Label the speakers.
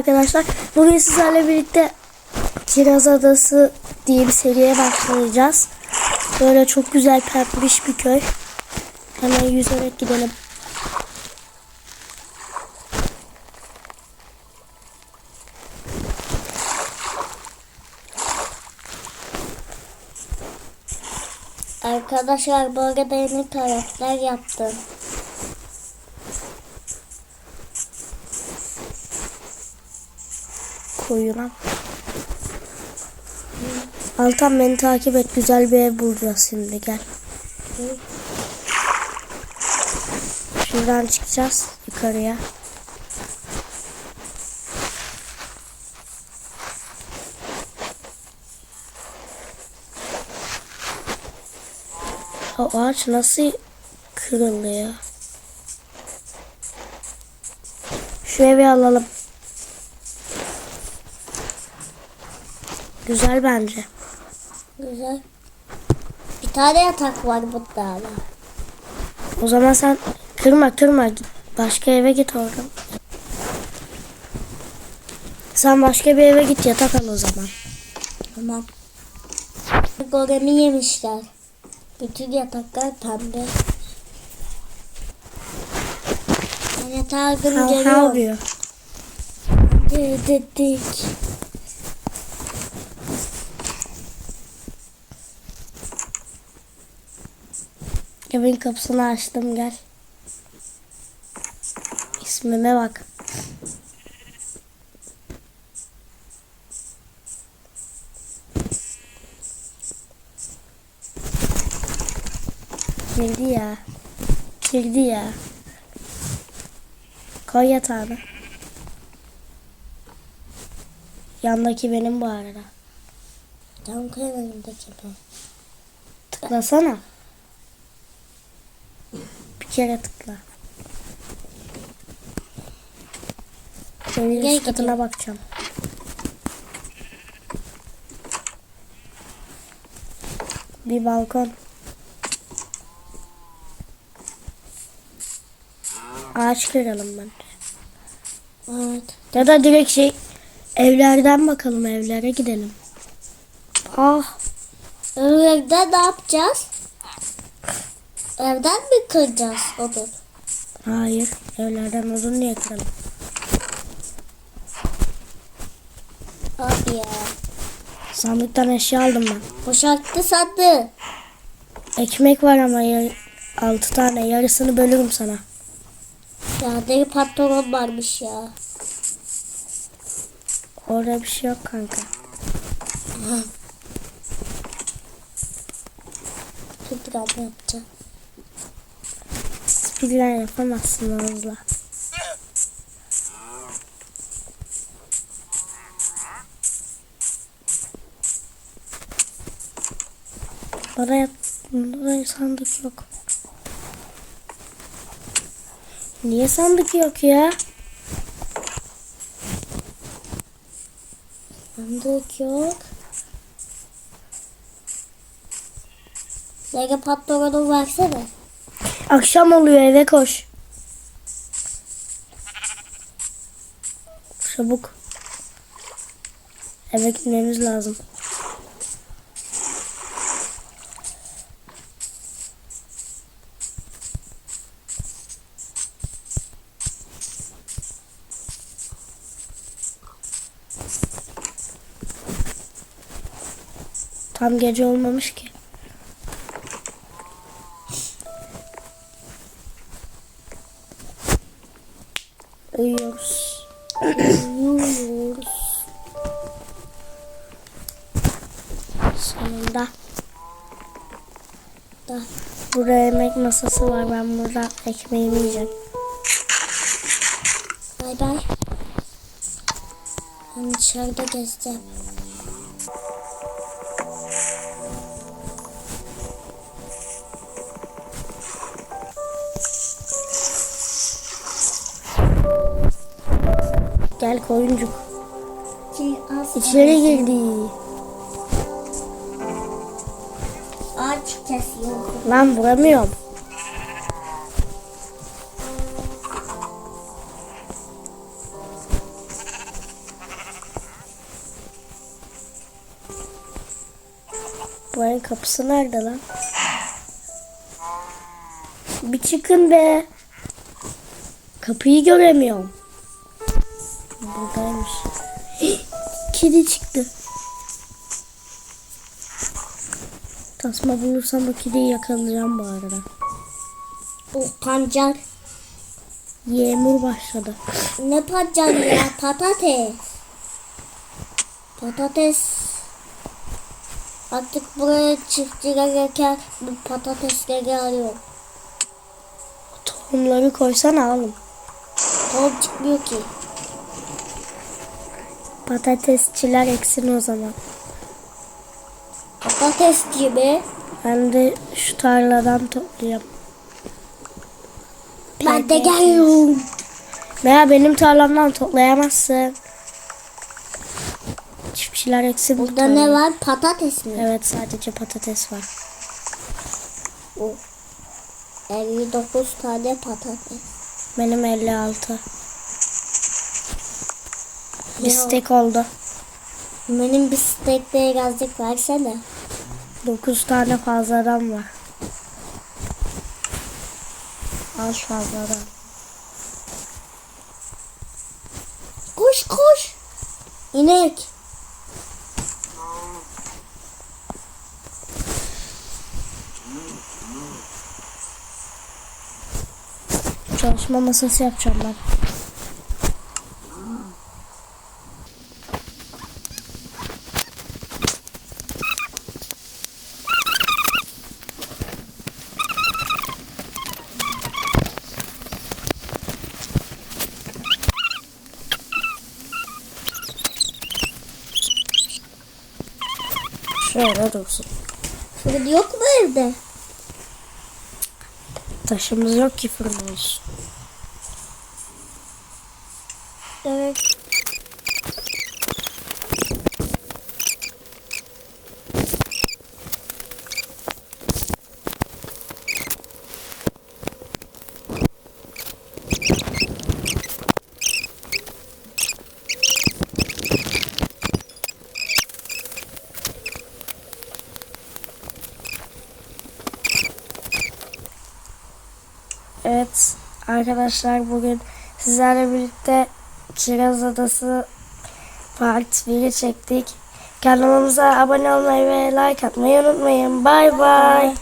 Speaker 1: Arkadaşlar bugün sizlerle birlikte Kiraz Adası diye bir seriye başlayacağız. Böyle çok güzel pembiş bir köy. Hemen yüzerek gidelim.
Speaker 2: Arkadaşlar bu arada yeni karakter yaptım.
Speaker 1: Koyuna. Altan beni takip et. Güzel bir ev bulacağız şimdi gel. Şuradan çıkacağız yukarıya. O ağaç nasıl kırılıyor? Şu evi alalım. Güzel bence.
Speaker 2: Güzel. Bir tane yatak var burada hala.
Speaker 1: O zaman sen kırma kırma. Başka eve git oradan. Sen başka bir eve git yatak al o zaman.
Speaker 2: Tamam. Golemi yemişler. Bütün yataklar pembe. Ben yatağı gün
Speaker 1: Hav hav
Speaker 2: geliyorum.
Speaker 1: diyor.
Speaker 2: Dedik.
Speaker 1: Evin kapısını açtım gel. İsmime bak. Girdi ya. Girdi ya. Koy yatağını. Yandaki benim bu arada.
Speaker 2: Tam kıyafetindeki ben.
Speaker 1: Tıklasana. Kere tıkla.
Speaker 2: Gel
Speaker 1: üst katına bakacağım. Bir balkon. Ağaç kıralım ben.
Speaker 2: Evet.
Speaker 1: Ya da direkt şey evlerden bakalım evlere gidelim. Ah
Speaker 2: Evde ne yapacağız? Evden mi kıracağız onu?
Speaker 1: hayır evlerden uzun niye kıralım?
Speaker 2: Abi ya.
Speaker 1: Sandıktan eşya aldım ben.
Speaker 2: Boşalttı sandı.
Speaker 1: Ekmek var ama ya, 6 tane yarısını bölürüm sana.
Speaker 2: Ya deli pantolon varmış ya.
Speaker 1: Orada bir şey yok kanka.
Speaker 2: Speedrun yapacağım.
Speaker 1: Speedrun yapamazsın hızla. Oraya, oraya sandık yok. Niye sandık yok ya?
Speaker 2: Sandık yok. Lego pantolonu versene.
Speaker 1: Akşam oluyor eve koş. Çabuk. Eve gitmemiz lazım. Tam gece olmamış ki. Uyuyoruz. Uyuyoruz. Sonunda. Da burada yemek masası var. Ben burada ekmeğimi yiyeceğim.
Speaker 2: Bay bay. Ben dışarıda gezeceğim.
Speaker 1: Gel koyuncuk.
Speaker 2: Şey,
Speaker 1: İçeri şey. girdi.
Speaker 2: Ağaç kesiyor.
Speaker 1: Ben vuramıyorum. Buranın kapısı nerede lan? Bir çıkın be. Kapıyı göremiyorum. Buradaymış. Kedi çıktı. Tasma bulursam o kediyi yakalayacağım bu arada.
Speaker 2: Bu pancar.
Speaker 1: Yağmur başladı.
Speaker 2: Ne pancar ya? Patates. Patates. Artık buraya çiftçiler gelirken bu patatesleri arıyor.
Speaker 1: Tohumları koysana oğlum.
Speaker 2: Tohum çıkmıyor ki.
Speaker 1: Patatesçiler eksin o zaman.
Speaker 2: Patates gibi.
Speaker 1: Ben de şu tarladan toplayayım.
Speaker 2: Ben de geliyorum.
Speaker 1: Veya benim tarlamdan toplayamazsın. Çiftçiler eksin. bu
Speaker 2: Burada ne
Speaker 1: tarlayı.
Speaker 2: var? Patates mi?
Speaker 1: Evet sadece patates var.
Speaker 2: O. 59 tane patates.
Speaker 1: Benim 56. Bir
Speaker 2: Ne
Speaker 1: stek oldu.
Speaker 2: Benim bir stekle birazcık versene.
Speaker 1: 9 tane fazladan var. Az fazladan.
Speaker 2: Koş koş. İnek.
Speaker 1: Çalışma masası yapacağım ben. Şöyle dursun.
Speaker 2: Fırın yok mu evde?
Speaker 1: Taşımız yok ki fırın olsun.
Speaker 2: Evet.
Speaker 1: Evet arkadaşlar bugün sizlerle birlikte Kiraz Adası Part 1'i çektik. Kanalımıza abone olmayı ve like atmayı unutmayın. Bay bay.